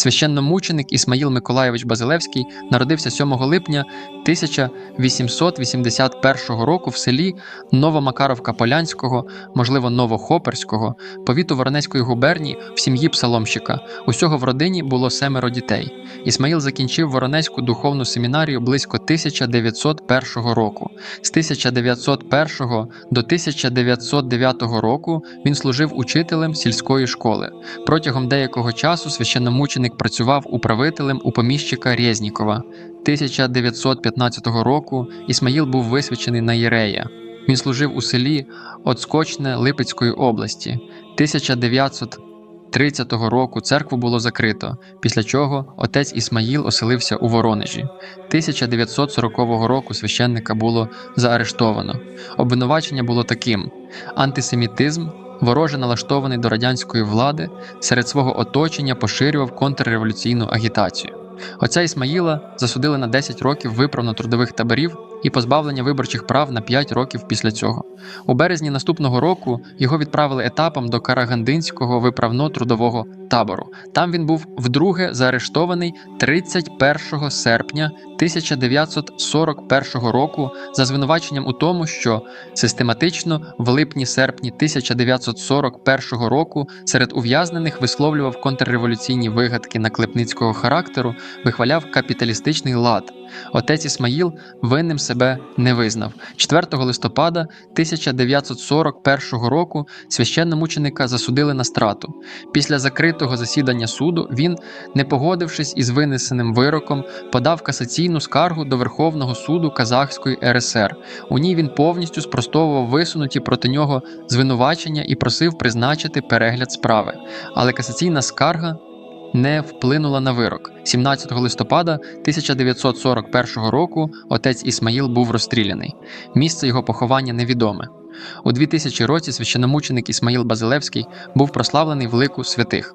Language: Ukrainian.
Священномученик Ісмаїл Миколайович Базилевський народився 7 липня 1881 року в селі Новомакаровка Полянського, можливо, Новохоперського, повіту Воронезької губернії в сім'ї псаломщика. Усього в родині було семеро дітей. Ісмаїл закінчив Воронезьку духовну семінарію близько 1901 року. З 1901 до 1909 року він служив учителем сільської школи. Протягом деякого часу священномученик працював управителем у поміщика Резнікова. 1915 року Ісмаїл був висвячений на Єрея. Він служив у селі Оцкочне Липецької області. 1930 року церкву було закрито, після чого отець Ісмаїл оселився у Воронежі. 1940 року священника було заарештовано. Обвинувачення було таким: антисемітизм, вороже налаштований до радянської влади, серед свого оточення поширював контрреволюційну агітацію. Отця Ісмаїла засудили на 10 років виправно-трудових таборів і позбавлення виборчих прав на 5 років після цього. У березні наступного року його відправили етапом до Карагандинського виправно-трудового табору. Там він був вдруге заарештований 31 серпня 1941 року за звинуваченням у тому, що систематично в липні-серпні 1941 року серед ув'язнених висловлював контрреволюційні вигадки наклепницького характеру, вихваляв капіталістичний лад. Отець Ісмаїл винним себе не визнав. 4 листопада 1941 року священномученика засудили на страту. Після закритого засідання суду він, не погодившись із винесеним вироком, подав касаційну скаргу до Верховного суду Казахської РСР. У ній він повністю спростовував висунуті проти нього звинувачення і просив призначити перегляд справи. Але касаційна скарга не вплинула на вирок. 17 листопада 1941 року отець Ісмаїл був розстріляний. Місце його поховання невідоме. У 2000 році священомученик Ісмаїл Базилевський був прославлений в лику святих.